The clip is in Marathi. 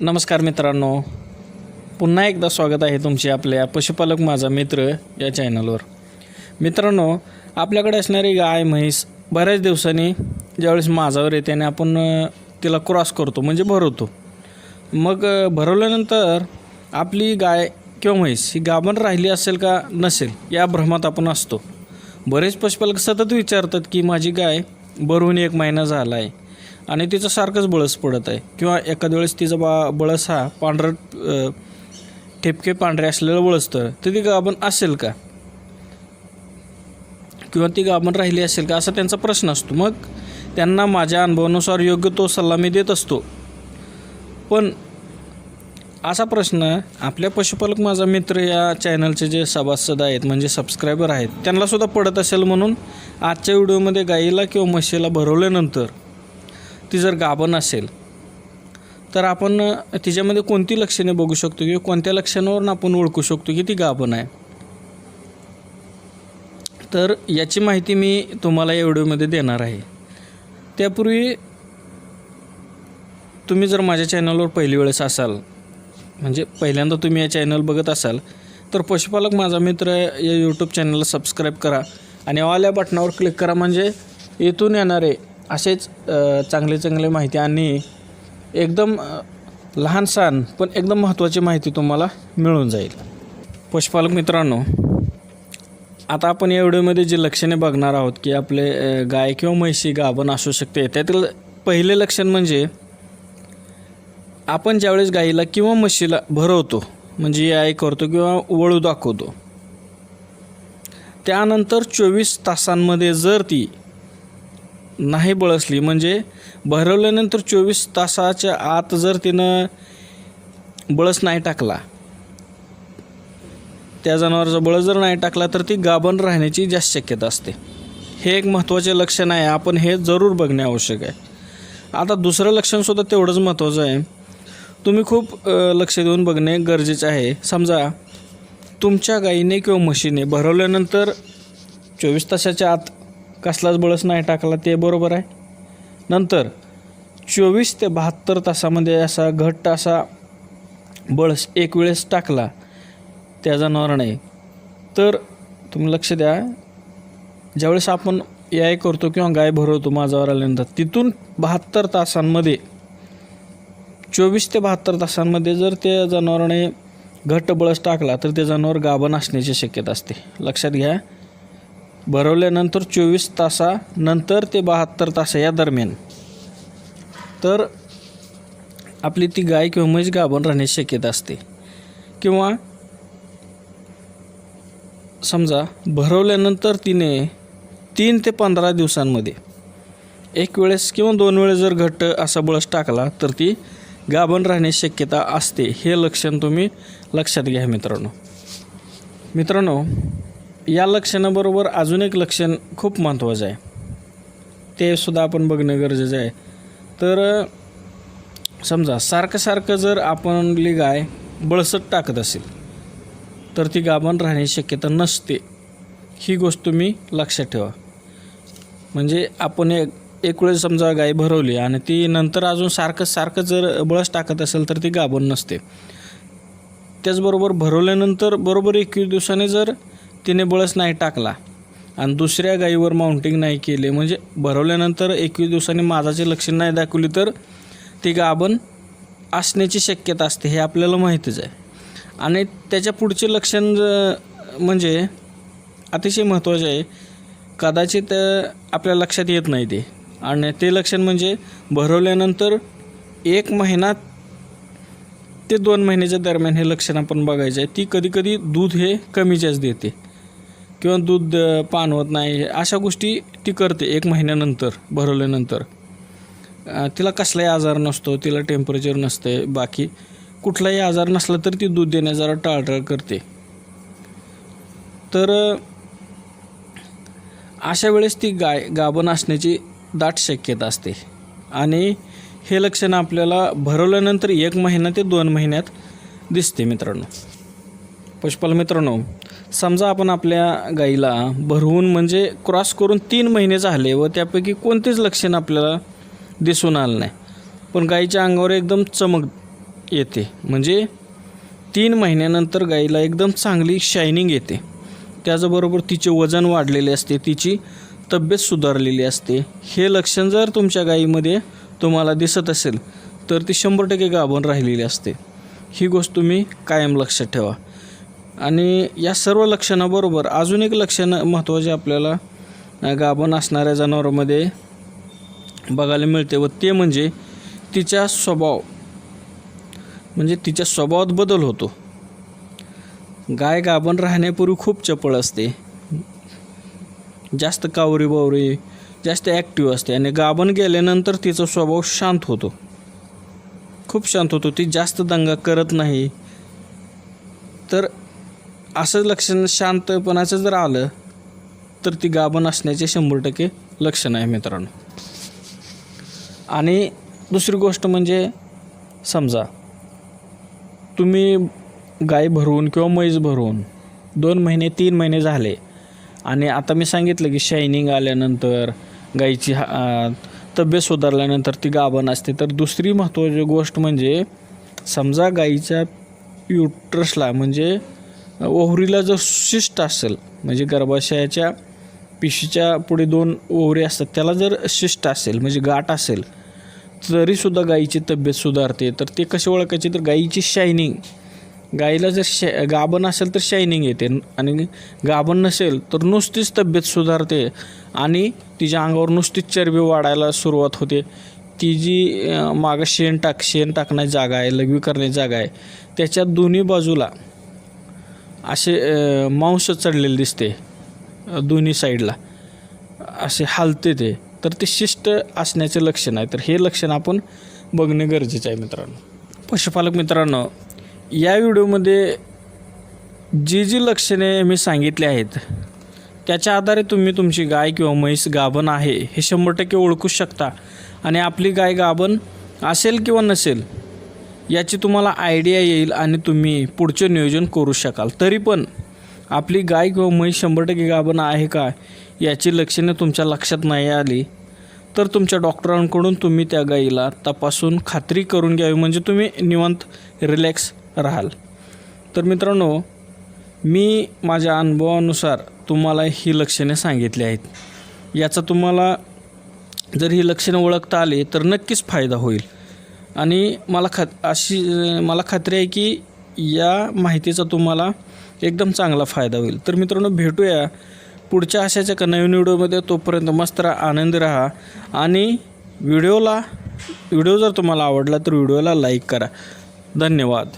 नमस्कार मित्रांनो. पुन्हा एकदा स्वागत आहे तुमचे आपल्या पशुपालक माझा मित्र या चॅनलवर. मित्रांनो आपल्याकडे असणारी गाय म्हैस बऱ्याच दिवसांनी ज्यावेळेस माझावर येते आणि आपण तिला क्रॉस करतो म्हणजे भरवतो. मग भरवल्यानंतर आपली गाय किंवा म्हैस ही गाभण राहिली असेल का नसेल या भ्रमात आपण असतो. बरेच पशुपालक सतत विचारतात की माझी गाय भरवून एक महिना झाला आहे आणि तिचं सारखंच बळस पडत आहे. किंवा एखाद्या वेळेस तिचा बा बळस हा पांढरट ठेपके पांढरे असलेलं बळस तर तर ती गाभण असेल का? किंवा ती गाभण राहिली असेल का? असा त्यांचा प्रश्न असतो. मग त्यांना माझ्या अनुभवानुसार योग्य तो सल्ला मी देत असतो. पण असा प्रश्न आपल्या पशुपालक माझा मित्र या चॅनलचे जे सभासद आहेत म्हणजे सबस्क्रायबर आहेत त्यांनासुद्धा पडत असेल म्हणून आजच्या व्हिडिओमध्ये गाईला किंवा म्हशीला भरवल्यानंतर ती जर गाभण असेल तर आपण तिच्यामध्ये कोणती लक्षणे बघू शकतो? किंवा कोणत्या लक्षणावरून आपण ओळखू शकतो की ती गाभण आहे? तर याची माहिती मी तुम्हाला या व्हिडिओमध्ये देणार आहे. त्यापूर्वी तुम्ही जर माझ्या चॅनलवर पहिली वेळेस असाल म्हणजे पहिल्यांदा तुम्ही या चॅनल बघत असाल तर पशुपालक माझा मित्र या यूट्यूब चॅनलला सबस्क्राईब करा आणि ऑल या बटनावर क्लिक करा. म्हणजे इथून येणारे असेच चांगले चांगले माहिती आणि एकदम लहानसहान लहान पण एकदम महत्त्वाची माहिती तुम्हाला मिळून जाईल. पशुपालक मित्रांनो आता आपण या व्हिडिओमध्ये जे लक्षणे बघणार आहोत की आपले गाय किंवा म्हैशी गाभण असू शकते त्यातील पहिले लक्षण म्हणजे आपण ज्यावेळेस गाईला किंवा म्हशीला भरवतो म्हणजे आई करतो किंवा वळू दाखवतो त्यानंतर चोवीस तासांमध्ये जर ती नाही बळसली. म्हणजे भरवल्यानंतर चोवीस तासाच्या आत जर तिनं बळस नाही टाकला त्या जनावराचा बळस जर नाही टाकला तर ती गाभण राहण्याची जास्त शक्यता असते. हे एक महत्त्वाचे लक्षण आहे. आपण हे जरूर बघणे आवश्यक आहे. आता दुसरं लक्षणसुद्धा तेवढंच महत्त्वाचं आहे. तुम्ही खूप लक्ष देऊन बघणे गरजेचं आहे. समजा तुमच्या गाईने किंवा म्हशीने भरवल्यानंतर चोवीस तासाच्या आत कसलाच बळस नाही टाकला ते बरोबर आहे. नंतर चोवीस ते बहात्तर तासामध्ये असा घट्ट असा बळस एक वेळेस टाकला त्या जनावराने. तर तुम्ही लक्ष द्या ज्यावेळेस आपण याय करतो किंवा गाय भरवतो माझावर आल्यानंतर तिथून बहात्तर तासांमध्ये चोवीस ते बहात्तर तासांमध्ये जर त्या जनावराने घट्ट बळस टाकला तर ते जनावर गाभण असण्याची शक्यता असते. लक्षात घ्या भरवल्यानंतर चोवीस तासानंतर ते बहात्तर तास या दरम्यान. तर आपली ती गाय किंवा म्हैस गाभण राहण्याची शक्यता असते. किंवा समजा भरवल्यानंतर तिने तीन ते पंधरा दिवसांमध्ये एक वेळेस किंवा दोन वेळेस जर घट्ट असा बळस टाकला तर ती गाभण राहण्याची शक्यता असते. हे लक्षण तुम्ही लक्षात घ्या मित्रांनो. मित्रांनो या लक्षणाबरोबर अजून एक लक्षण खूप महत्त्वाचं आहे. ते सुद्धा आपण बघणं गरजेचं आहे. तर समजा सारखं सारखं जर आपली गाय बळसट टाकत असेल तर ती गाभण राहण्याची शक्यता नसते. ही गोष्ट तुम्ही लक्षात ठेवा. म्हणजे आपण एक एक वेळेस समजा गाय भरवली आणि ती नंतर अजून सारखं सारखं जर बळस टाकत असेल तर ती गाभण नसते. त्याचबरोबर भरवल्यानंतर बरोबर एकवीस दिवसाने जर तिने बळस नाही टाकला. आणि दुसऱ्या गायीवर माउंटिंग नाही केले. म्हणजे भरवल्यानंतर एकवीस दिवसांनी माझाचे लक्षण नाही दाखवली तर ती गाभण असण्याची शक्यता असते हे आपल्याला माहितीच आहे. आणि त्याच्या पुढचे लक्षण ज- म्हणजे अतिशय महत्त्वाचे आहे कदाचित आपल्या लक्षात येत नाही ते. आणि ते लक्षण म्हणजे भरवल्यानंतर एक महिना ते दोन महिन्याच्या दरम्यान हे लक्षण आपण बघायचं आहे. ती कधीकधी दूध हे कमी जास्त देते. किंवा दूध पान होत नाही अशा गोष्टी ती करते एक महिन्यानंतर भरवल्यानंतर. तिला कसलाही आजार नसतो तिला टेम्परेचर नसते बाकी कुठलाही आजार नसला तर ती दूध देण्या जरा टाळटाळ करते. तर अशा वेळेस ती गाय गाभण असण्याची दाट शक्यता असते. आणि हे लक्षण आपल्याला भरवल्यानंतर एक महिना ते दोन महिन्यात दिसते मित्रांनो. पशुपाल मित्रांनो समजा आपण आपल्या गाईला भरवून म्हणजे क्रॉस करून तीन महिने झाले व त्यापैकी कोणतेच लक्षण आपल्याला दिसून आलं नाही. पण गाईच्या अंगावर एकदम चमक येते. म्हणजे तीन महिन्यानंतर गाईला एकदम चांगली शायनिंग येते. त्याचबरोबर तिचे वजन वाढलेले असते तिची तब्येत सुधारलेली असते. हे लक्षण जर तुमच्या गाईमध्ये तुम्हाला दिसत असेल तर ती शंभर टक्के गाभण राहिलेली असते. ही गोष्ट तुम्ही कायम लक्षात ठेवा. आणि या सर्व लक्षणाबरोबर अजून एक लक्षण महत्त्वाचे आपल्याला गाभण असणाऱ्या जनावरांमध्ये बघायला मिळते व ते म्हणजे तिचा स्वभाव म्हणजे तिच्या स्वभावात बदल होतो. गाय गाभण राहण्यापूर्वी खूप चपळ असते. जास्त कावरी बावरी जास्त ॲक्टिव्ह असते आणि गाभण गेल्यानंतर तिचा स्वभाव शांत होतो. खूप शांत होतो. ती जास्त दंगा करत नाही. तर असं लक्षण शांतपणाचं जर आलं तर ती गाभण असण्याचे शंभर टक्के लक्षण आहे मित्रांनो. आणि दुसरी गोष्ट म्हणजे समजा तुम्ही गाय भरवून किंवा म्हैस भरवून दोन महिने तीन महिने झाले आणि आता मी सांगितलं की शायनिंग आल्यानंतर गाईची हा तब्येत सुधारल्यानंतर ती गाभण असते. तर दुसरी महत्त्वाची गोष्ट म्हणजे समजा गाईच्या युट्रसला म्हणजे ओहरीला जर शिष्ट असेल म्हणजे गर्भाशयाच्या पिशीच्या पुढे दोन ओहरी असतात त्याला जर शिष्ट असेल म्हणजे गाठ असेल तरीसुद्धा गाईची तब्येत सुधारते. तर ते कसे ओळखायचे? तर गाईची शायनिंग गाईला जर शा गाभण असेल तर शायनिंग येते. आणि गाभण नसेल तर नुसतीच तब्येत सुधारते. आणि तिच्या अंगावर नुसतीच चरबी वाढायला सुरुवात होते. ती जी मागं शेण टाक शेण टाकण्याची जागा आहे लघवी करण्याची जागा आहे त्याच्या दोन्ही बाजूला असे मांस चढलेले दिसते दोन्ही साईडला. असे हालते ते. तर ते शिष्ट असण्याचे लक्षण आहे. तर हे लक्षण आपण बघणे गरजेचं आहे मित्रांनो. पशुपालक मित्रांनो या व्हिडिओमध्ये जी जी लक्षणे मी सांगितली आहेत त्याच्या आधारे तुम्ही तुमची गाय किंवा म्हैस गाभण आहे हे शंभर टक्के ओळखू शकता. आणि आपली गाय गाभण असेल किंवा नसेल याची तुम्हाला आयडिया येईल आणि तुम्ही पुढचे नियोजन करू शकाल. तरी पण आपली गाय किंवा म्हैस शंभर टक्के गाभण आहे का याची लक्षणे तुमच्या लक्षात नाही आली तर तुमच्या डॉक्टरांकडून तुम्ही त्या गाईला तपासून खात्री करून घ्यावी. म्हणजे तुम्ही निवांत रिलॅक्स राहाल. तर मित्रांनो मी माझ्या अनुभवानुसार तुम्हाला ही लक्षणे सांगितली आहेत. याचा तुम्हाला जर ही लक्षणं ओळखता आली तर नक्कीच फायदा होईल. आणि मला खात अशी मला खात्री आहे की या माहितीचा तुम्हाला एकदम चांगला फायदा होईल. तर मित्रांनो भेटूया पुढच्या अशाच्या एका नवीन व्हिडिओमध्ये. तोपर्यंत मस्त राहा आनंदी राहा आणि व्हिडिओला व्हिडिओ जर तुम्हाला आवडला तर व्हिडिओला लाईक करा. धन्यवाद.